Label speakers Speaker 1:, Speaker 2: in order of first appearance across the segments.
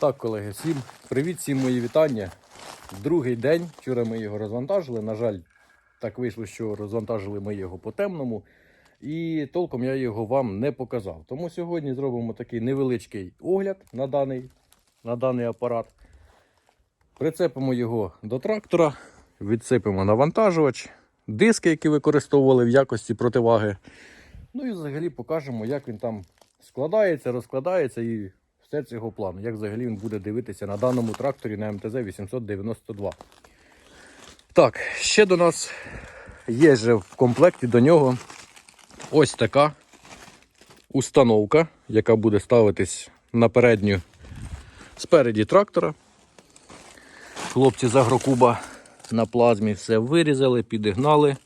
Speaker 1: Так, колеги, всім привіт, всім мої вітання. Другий день. Вчора ми його розвантажили. На жаль, так вийшло, що розвантажили ми його по темному. І толком я його вам не показав. Тому сьогодні зробимо такий невеличкий огляд на даний, на даний апарат. Прицепимо його до трактора, відсипемо навантажувач, диски, які використовували в якості противаги. Ну і взагалі покажемо, як він там складається, розкладається і все цього плану, як взагалі він буде дивитися на даному тракторі на МТЗ 892. Так, ще до нас є же в комплекті до нього ось така установка, яка буде ставитись на передню спереді трактора. Хлопці з Агрокуба на плазмі все вирізали, підігнали.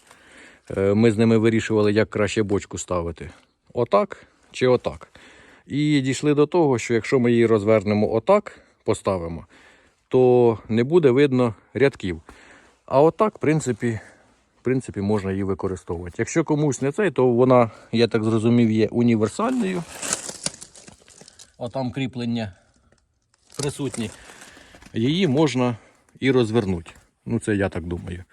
Speaker 1: Е, Ми з ними вирішували, як краще бочку ставити. Отак чи отак. І дійшли до того, що якщо ми її розвернемо отак, поставимо, то не буде видно рядків. А отак, в принципі, в принципі, можна її використовувати. Якщо комусь не цей, то вона, я так зрозумів, є універсальною. А там кріплення присутні. Її можна і розвернути. Ну, це я так думаю.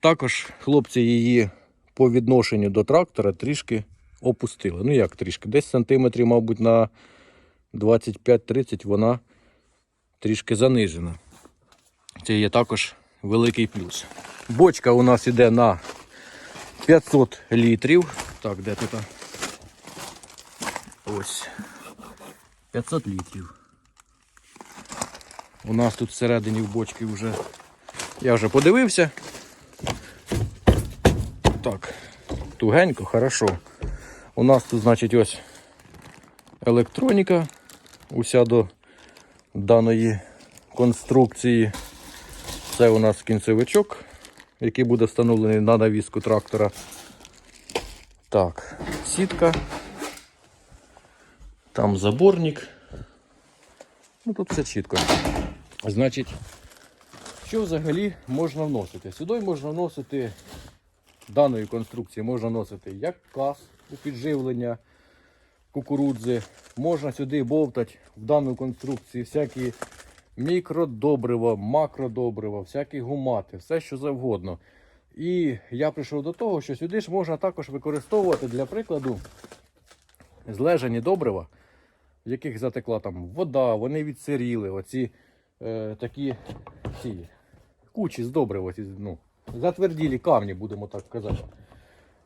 Speaker 1: Також хлопці її по відношенню до трактора трішки опустили. Ну як трішки? Десь сантиметрів, мабуть, на 25-30 вона трішки занижена. Це є також великий плюс. Бочка у нас іде на 500 літрів. Так, де тут? Ось. 500 літрів. У нас тут всередині в бочці вже. Я вже подивився. Так, тугенько, хорошо. У нас тут, значить, ось електроніка. Уся до даної конструкції. Це у нас кінцевичок, який буде встановлений на навіску трактора. Так, сітка. Там заборник. Ну тут все чітко. Значить, що взагалі можна вносити? Сюди можна вносити даної конструкції можна вносити як каз у підживлення кукурудзи. Можна сюди бовтати в дану конструкцію всякі мікродобрива, макродобрива, всякі гумати, все що завгодно. І я прийшов до того, що сюди ж можна також використовувати для прикладу злежані добрива, в яких затекла там вода, вони відсиріли, оці е, такі ці, кучі з добрива, ці, ну, затверділі камні, будемо так казати.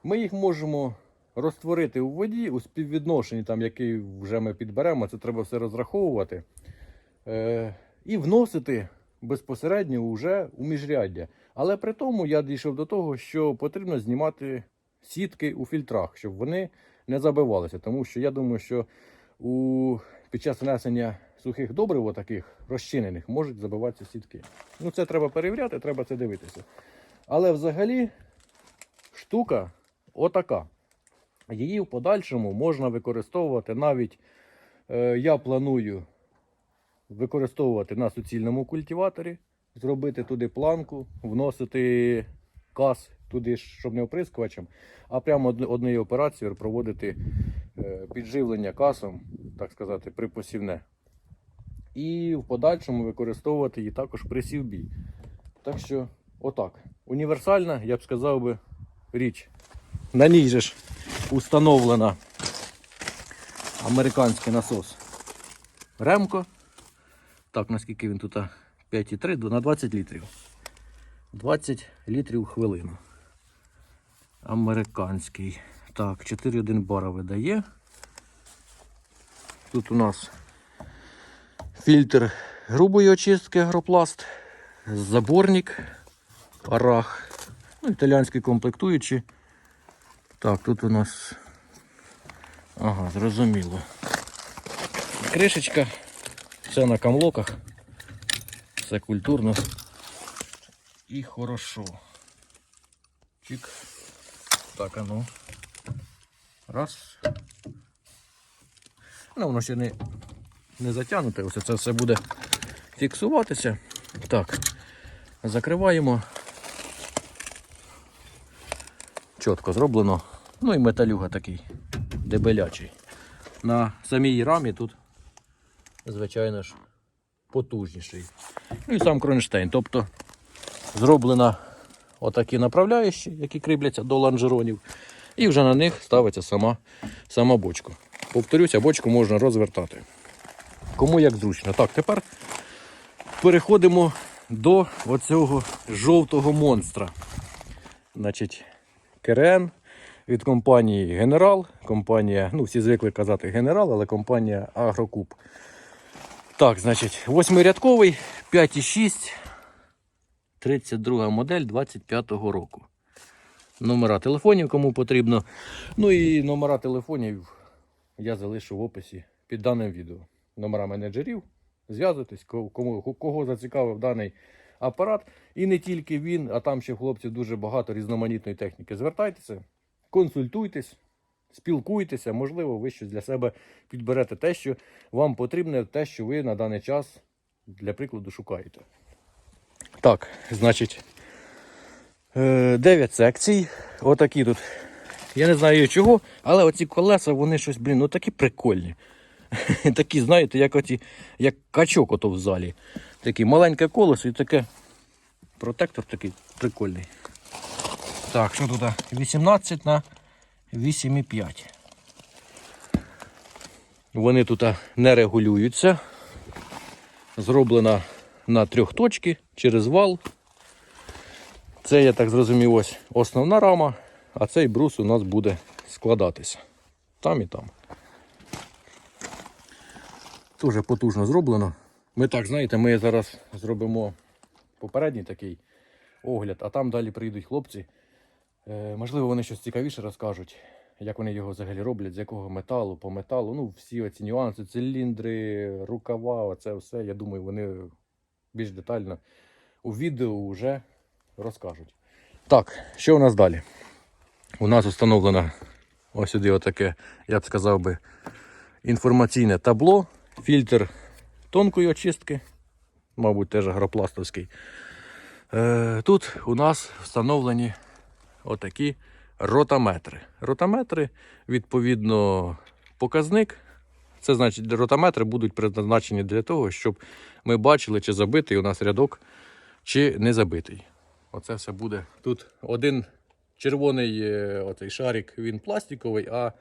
Speaker 1: Ми їх можемо розтворити у воді у співвідношенні, там, який вже ми підберемо, це треба все розраховувати. Е, і вносити безпосередньо вже у міжряддя. Але при тому я дійшов до того, що потрібно знімати сітки у фільтрах, щоб вони не забивалися. Тому що я думаю, що у, під час внесення сухих добрив, таких розчинених, можуть забиватися сітки. Ну, це треба перевіряти, треба це дивитися. Але взагалі штука отака. Її в подальшому можна використовувати навіть, е, я планую використовувати на суцільному культиваторі, зробити туди планку, вносити каз туди, щоб не оприскувачем, а прямо однією операцією проводити е, підживлення касом, так сказати, припосівне. І в подальшому використовувати її також при сівбі. Так що, отак. Універсальна, я б сказав би, річ. На ній же ж установлена американський насос Ремко. Так, наскільки він тут 5,3 на 20 літрів. 20 літрів хвилину. Американський. Так, 4,1 бара видає. Тут у нас фільтр грубої очистки агропласт, заборник, арах, ну, італіянські комплектуючі. Так, тут у нас. Ага, зрозуміло. Кришечка. Все на камлоках. Все культурно. І хорошо. Чик. Так, а ну. Раз. Ну, воно ще не, не затягнуте, ось це все буде фіксуватися. Так, закриваємо. Чітко зроблено. Ну і металюга такий дебелячий. На самій рамі тут, звичайно ж, потужніший. Ну і сам кронштейн. Тобто зроблена отакі направляючі, які кріпляться до лонжеронів. І вже на них ставиться сама, сама бочка. Повторюся, бочку можна розвертати. Кому як зручно. Так, тепер переходимо до оцього жовтого монстра. Значить, КРН від компанії Генерал. Компанія, ну всі звикли казати Генерал, але компанія Агрокуб. Так, значить, восьмирядковий, 5,6, 32 модель 25-го року. Номера телефонів, кому потрібно. Ну і номера телефонів я залишу в описі під даним відео. Номера менеджерів. Зв'язуйтесь, кому, кого зацікавив даний апарат. І не тільки він, а там ще хлопців дуже багато різноманітної техніки. Звертайтеся, консультуйтесь, спілкуйтеся, можливо, ви щось для себе підберете те, що вам потрібне, те, що ви на даний час, для прикладу, шукаєте. Так, значить, 9 секцій. Отакі тут. Я не знаю чого, але оці колеса, вони щось, блін, ну такі прикольні. Такі, знаєте, як оті, як качок ото в залі. Такі маленьке колесо і таке. Протектор такий прикольний. Так, що тут? 18 на 8,5. Вони тут не регулюються. Зроблена на трьох точки через вал. Це, я так зрозумів, ось основна рама, а цей брус у нас буде складатися. Там і там. Дуже потужно зроблено. Ми так, знаєте, ми зараз зробимо попередній такий огляд, а там далі прийдуть хлопці. Е, можливо, вони щось цікавіше розкажуть, як вони його взагалі роблять, з якого металу, по металу. Ну, всі оці нюанси, циліндри, рукава, оце все. Я думаю, вони більш детально у відео вже розкажуть. Так, що у нас далі? У нас встановлено ось сюди отаке, я б сказав би, інформаційне табло, фільтр тонкої очистки, мабуть, теж агропластовський. Е, Тут у нас встановлені отакі ротаметри. Ротаметри, відповідно, показник. Це значить, ротаметри будуть призначені для того, щоб ми бачили, чи забитий у нас рядок, чи не забитий. Оце все буде. Тут один червоний е, оцей шарик, він пластиковий, а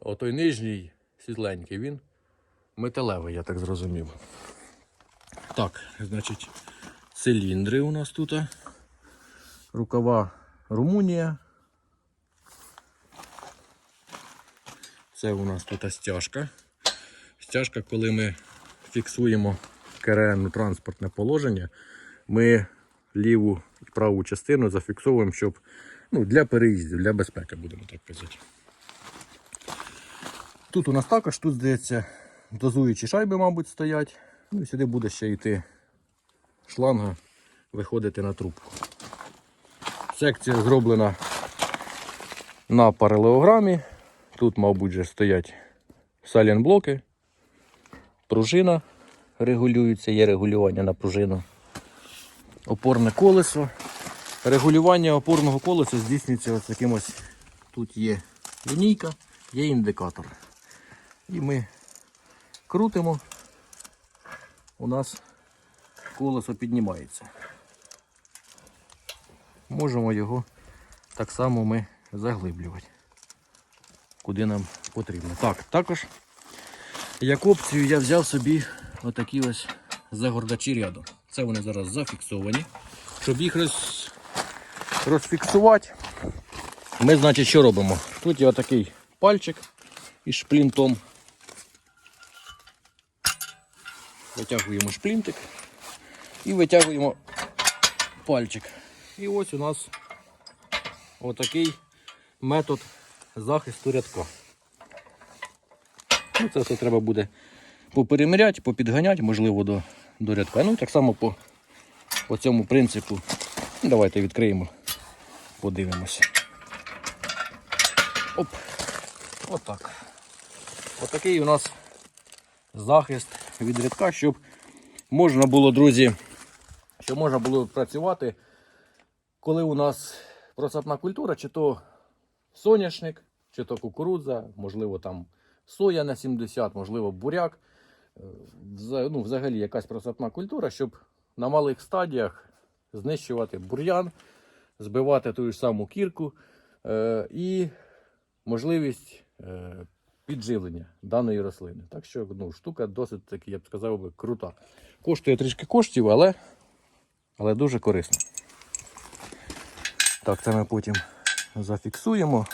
Speaker 1: отой нижній світленький, він металевий, я так зрозумів. Так, значить, циліндри у нас тут. Рукава Румунія. Це у нас тут стяжка. Стяжка, коли ми фіксуємо КРН транспортне положення, ми ліву і праву частину зафіксовуємо, щоб ну, для переїздів, для безпеки, будемо так казати. Тут у нас також, тут, здається, дозуючі шайби, мабуть, стоять. Ну і сюди буде ще йти шланга виходити на трубку. Секція зроблена на паралелограмі. Тут, мабуть, вже стоять салінблоки, пружина регулюється, є регулювання на пружину. Опорне колесо. Регулювання опорного колеса здійснюється ось таким ось. Тут є лінійка, є індикатор. І ми крутимо, у нас колесо піднімається. Можемо його так само ми заглиблювати, куди нам потрібно. Так, також як опцію я взяв собі отакі ось загордачі ряду. Це вони зараз зафіксовані. Щоб їх роз... розфіксувати, ми, значить, що робимо? Тут є отакий пальчик із шплінтом. Витягуємо шплінтик і витягуємо пальчик. І ось у нас отакий метод захисту рядка. Ну, це все треба буде попереміряти, попідганяти, можливо, до, до рядка. Ну так само по, по цьому принципу. Ну, Давайте відкриємо, подивимося. Оп. Отак. Отакий у нас захист від рядка, щоб можна було, друзі, щоб можна було працювати, коли у нас просапна культура, чи то соняшник, чи то кукурудза, можливо, там соя на 70, можливо, буряк. ну, взагалі якась просапна культура, щоб на малих стадіях знищувати бур'ян, збивати ту ж саму кірку е, і можливість е, підживлення даної рослини. Так що ну, штука досить таки, я б сказав би, крута. Коштує трішки коштів, але, але дуже корисно. Так, це ми потім зафіксуємо.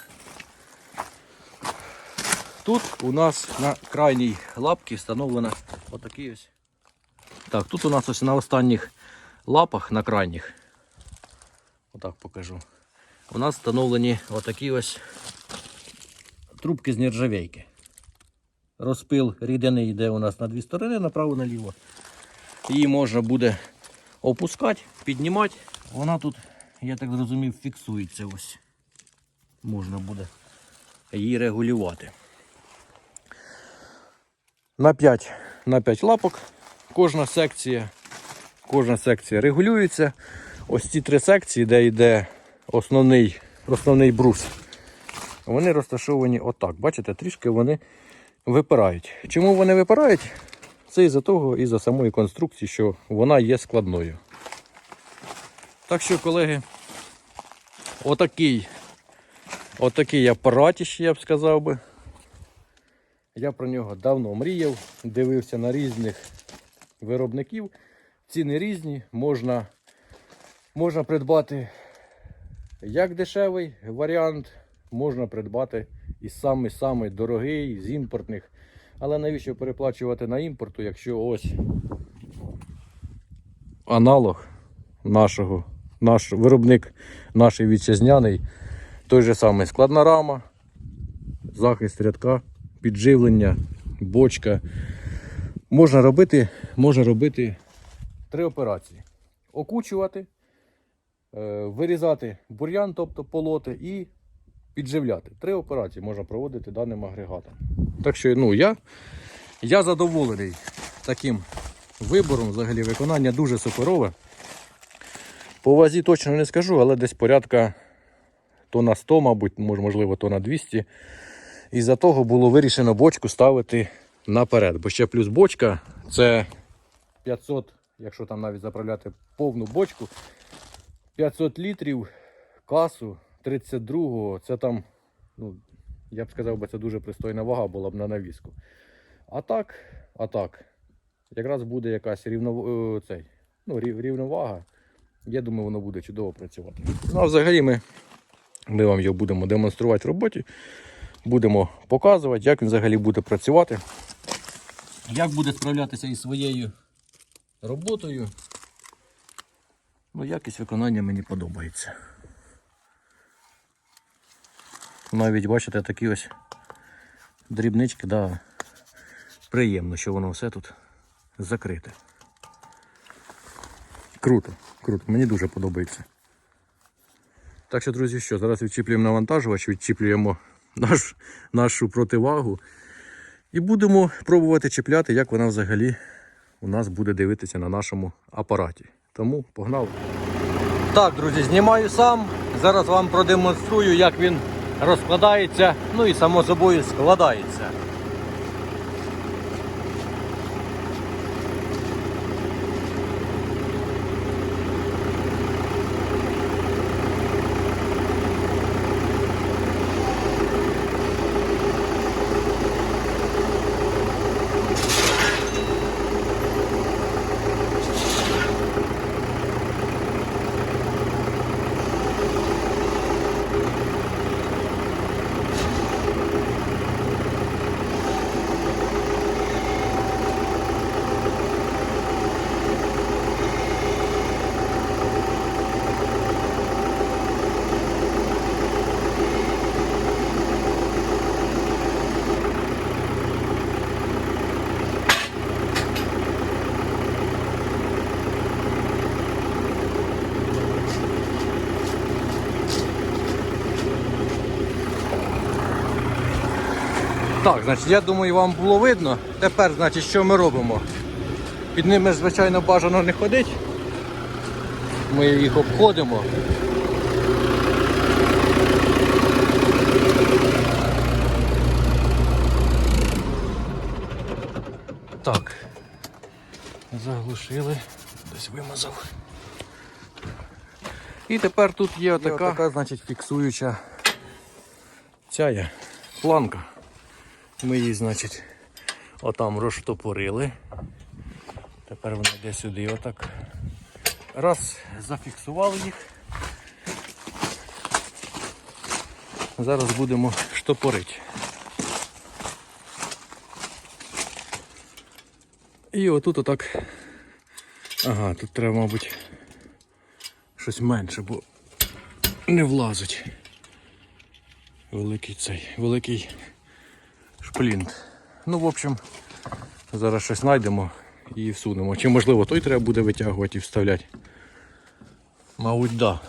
Speaker 1: Тут у нас на крайній лапці встановлено отакий ось. Так, тут у нас ось на останніх лапах, на крайніх, отак покажу. У нас встановлені отакі ось трубки з нержавейки. Розпил рідини йде у нас на дві сторони, направо наліво. Її можна буде опускати, піднімати. Вона тут, я так зрозумів, фіксується ось. Можна буде її регулювати. На 5, на 5 лапок кожна секція, кожна секція регулюється. Ось ці три секції, де йде основний, основний брус, вони розташовані отак. Бачите, трішки вони випирають. Чому вони випирають? Це із-за того, із-за самої конструкції, що вона є складною. Так що, колеги, отакий, отакий апаратіш, я б сказав би. Я про нього давно мріяв, дивився на різних виробників. Ціни різні, можна, можна придбати як дешевий варіант, можна придбати і самий-самий дорогий з імпортних. Але навіщо переплачувати на імпорту, якщо ось аналог нашого, наш виробник наш вітчизняний, той же самий складна рама, захист рядка, підживлення, бочка. Можна робити, можна робити три операції: окучувати, е, вирізати бур'ян, тобто полоти, і підживляти. Три операції можна проводити даним агрегатом. Так що ну, я, я задоволений таким вибором, взагалі виконання дуже суперове. По вазі точно не скажу, але десь порядка то на 100, мабуть, можливо, то на 200. І за того було вирішено бочку ставити наперед. Бо ще плюс бочка це 500, якщо там навіть заправляти повну бочку, 500 літрів касу 32-го, це там, ну, я б сказав, це дуже пристойна вага була б на навіску. А так, а так, якраз буде якась рівно, е, цей, ну, рівновага. Я думаю, воно буде чудово працювати. Ну, а взагалі ми, ми вам його будемо демонструвати в роботі. Будемо показувати, як він взагалі буде працювати. Як буде справлятися із своєю роботою. Ну, якість виконання мені подобається. Навіть, бачите, такі ось дрібнички, да, приємно, що воно все тут закрите. Круто, круто, мені дуже подобається. Так що, друзі, що, зараз відчіплюємо навантажувач, відчіплюємо наш, нашу противагу і будемо пробувати чіпляти, як вона взагалі у нас буде дивитися на нашому апараті. Тому погнали. Так, друзі, знімаю сам. Зараз вам продемонструю, як він розкладається, ну і само собою складається. Так, значить, я думаю, вам було видно. Тепер, значить, що ми робимо? Під ними, звичайно, бажано не ходить. Ми їх обходимо. Так, Заглушили, десь вимазав. І тепер тут є така, така значить, фіксуюча ця є планка. Ми її, значить, отам розштопорили. Тепер вона йде сюди отак. Раз, зафіксували їх. Зараз будемо штопорити. І отут отак. Ага, тут треба, мабуть, щось менше, бо не влазить. Великий цей, великий шплінт. Ну, в общем, зараз щось знайдемо і всунемо. Чи можливо той треба буде витягувати і вставляти? Мабуть. Да.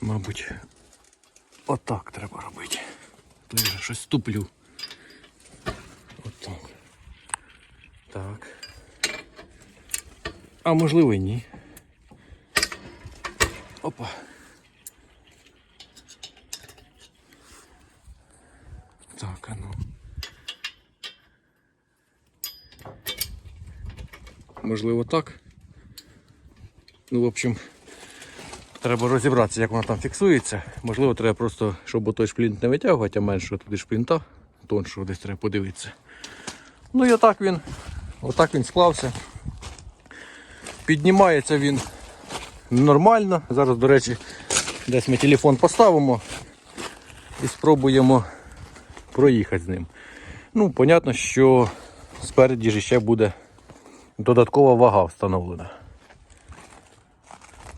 Speaker 1: Мабуть, отак треба робити. То я щось ступлю. Отак. Так. А можливо і ні. Опа. Так, а ну. Можливо так. Ну, в общем, треба розібратися, як вона там фіксується. Можливо, треба просто, щоб той шплінт не витягувати, а менше туди шплінта, тоншого десь треба подивитися. Ну і отак він, отак він склався. Піднімається він нормально. Зараз, до речі, десь ми телефон поставимо і спробуємо проїхати з ним. Ну, понятно, що спереді ж ще буде додаткова вага встановлена.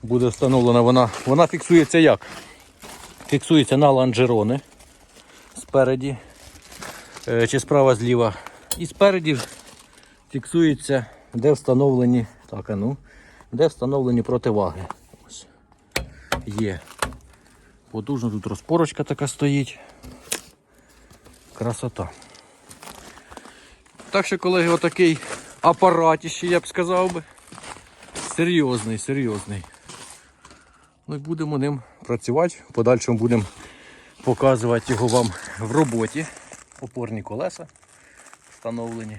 Speaker 1: Буде встановлена вона. Вона фіксується як? Фіксується на лонжерони спереді е, чи справа зліва. І спереді фіксується, де встановлені. Так, а ну, де встановлені противаги. Ось. Є. Потужно тут розпорочка така стоїть. Красота. Так що, колеги, отакий апаратіще, я б сказав би. Серйозний, серйозний. Ну і будемо ним працювати. Подальшому будемо показувати його вам в роботі. Опорні колеса встановлені.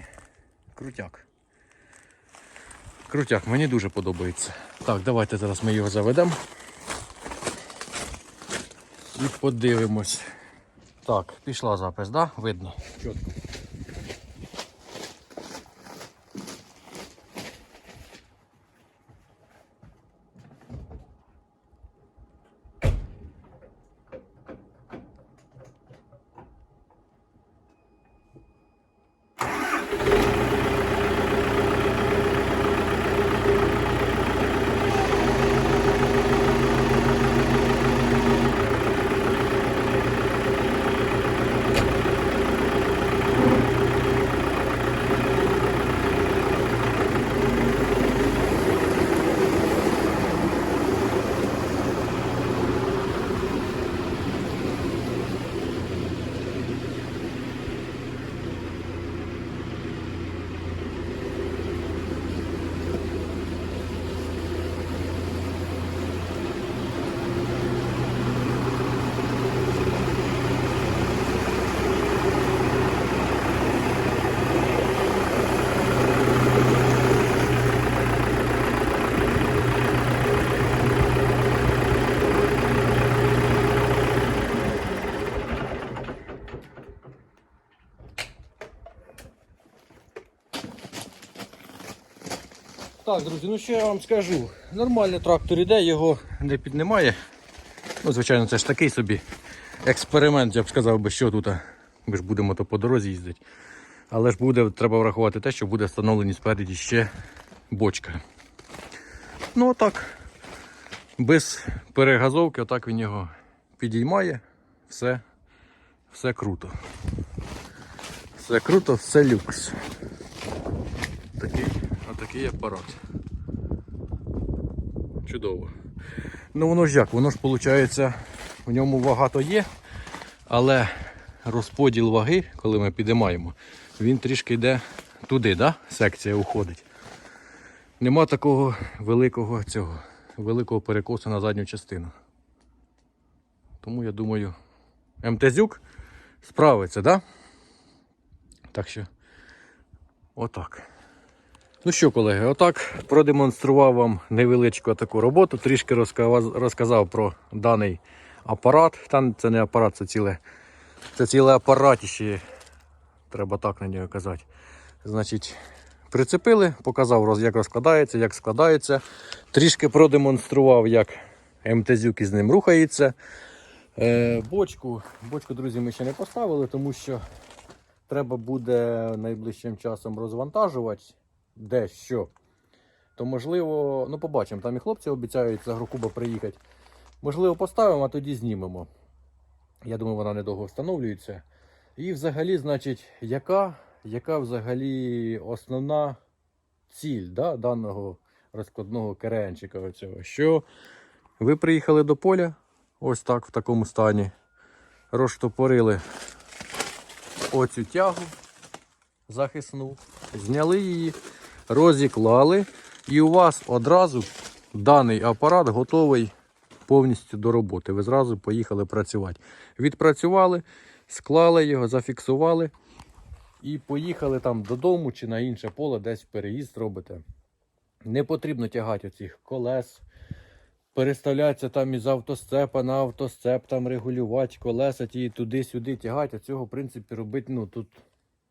Speaker 1: Крутяк. Крутяк, мені дуже подобається. Так, давайте зараз ми його заведемо. І подивимось. Так, пішла запис, да? Видно. Чітко. Так, друзі, ну що я вам скажу. Нормальний трактор іде, його не піднімає. Ну, звичайно, це ж такий собі експеримент, я б сказав би, що тут. Ми ж будемо то по дорозі їздити. Але ж буде, треба врахувати те, що буде встановлені спереді ще бочка. Ну отак. Без перегазовки, отак він його підіймає. Все, все круто. Все круто, все люкс. Такий, отакий апарат. Чудово. Ну воно ж як, воно ж виходить, в ньому вага то є, але розподіл ваги, коли ми підіймаємо, він трішки йде туди, да? секція уходить. Нема такого великого цього, великого перекосу на задню частину. Тому я думаю, МТЗюк справиться, да? Так що, отак. Ну що, колеги, отак продемонстрував вам невеличку таку роботу, трішки розказав, про даний апарат. Та це не апарат, це ціле, це ціле апаратіще. Треба так на нього казати. Значить, прицепили, показав, як розкладається, як складається. Трішки продемонстрував, як МТЗюк із ним рухається. Е, бочку, бочку, друзі, ми ще не поставили, тому що треба буде найближчим часом розвантажувати дещо. То можливо, ну побачимо, там і хлопці обіцяють за Грокуба приїхати. Можливо, поставимо, а тоді знімемо. Я думаю, вона недовго встановлюється. І взагалі, значить, яка, яка взагалі основна ціль да, даного розкладного керенчика? Оцього? Що ви приїхали до поля, ось так, в такому стані, розштопорили оцю тягу захисну, зняли її, розіклали, і у вас одразу даний апарат готовий повністю до роботи. Ви зразу поїхали працювати. Відпрацювали, склали його, зафіксували і поїхали там додому чи на інше поле, десь переїзд робите. Не потрібно тягати оцих колес. Переставлятися там із автосцепа на автосцеп, там регулювати колеса ті туди-сюди тягати. А цього, в принципі, робити ну, тут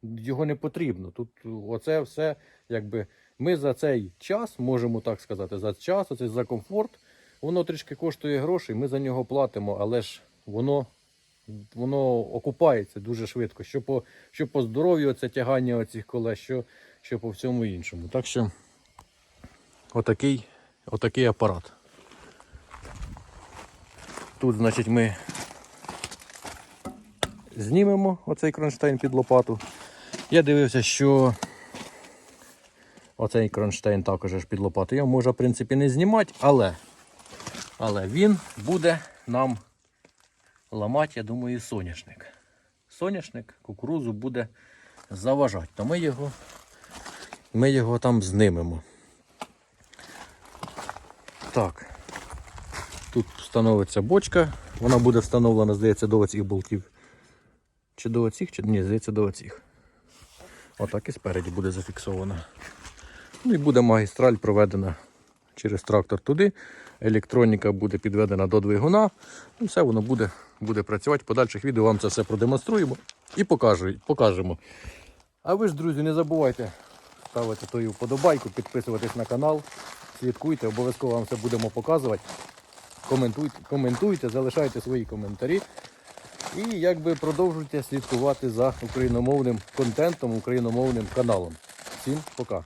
Speaker 1: його не потрібно. Тут оце все, якби ми за цей час, можемо так сказати, за час, оце за комфорт, воно трішки коштує грошей, ми за нього платимо, але ж воно, воно окупається дуже швидко. Що по, що по здоров'ю це тягання оцих колес, що, що по всьому іншому. Так що отакий, отакий апарат. Тут, значить, ми знімемо оцей кронштейн під лопату. Я дивився, що оцей кронштейн також ж під лопату. Можна, в принципі, не знімати, але, але він буде нам ламати, я думаю, соняшник. Соняшник, кукурузу буде заважати. То ми його, ми його там знимемо. Так. Тут встановиться бочка. Вона буде встановлена, здається, до оцих болтів. Чи до оцих, чи ні, здається, до оцих. Отак і спереді буде зафіксована. Ну і буде магістраль проведена через трактор туди. Електроніка буде підведена до двигуна. Ну, все воно буде, буде працювати. В подальших відео вам це все продемонструємо і покажемо. А ви ж, друзі, не забувайте ставити тою вподобайку, підписуватись на канал, слідкуйте, обов'язково вам все будемо показувати. Коментуйте, коментуйте, залишайте свої коментарі. І якби продовжуйте слідкувати за україномовним контентом, україномовним каналом. Всім пока!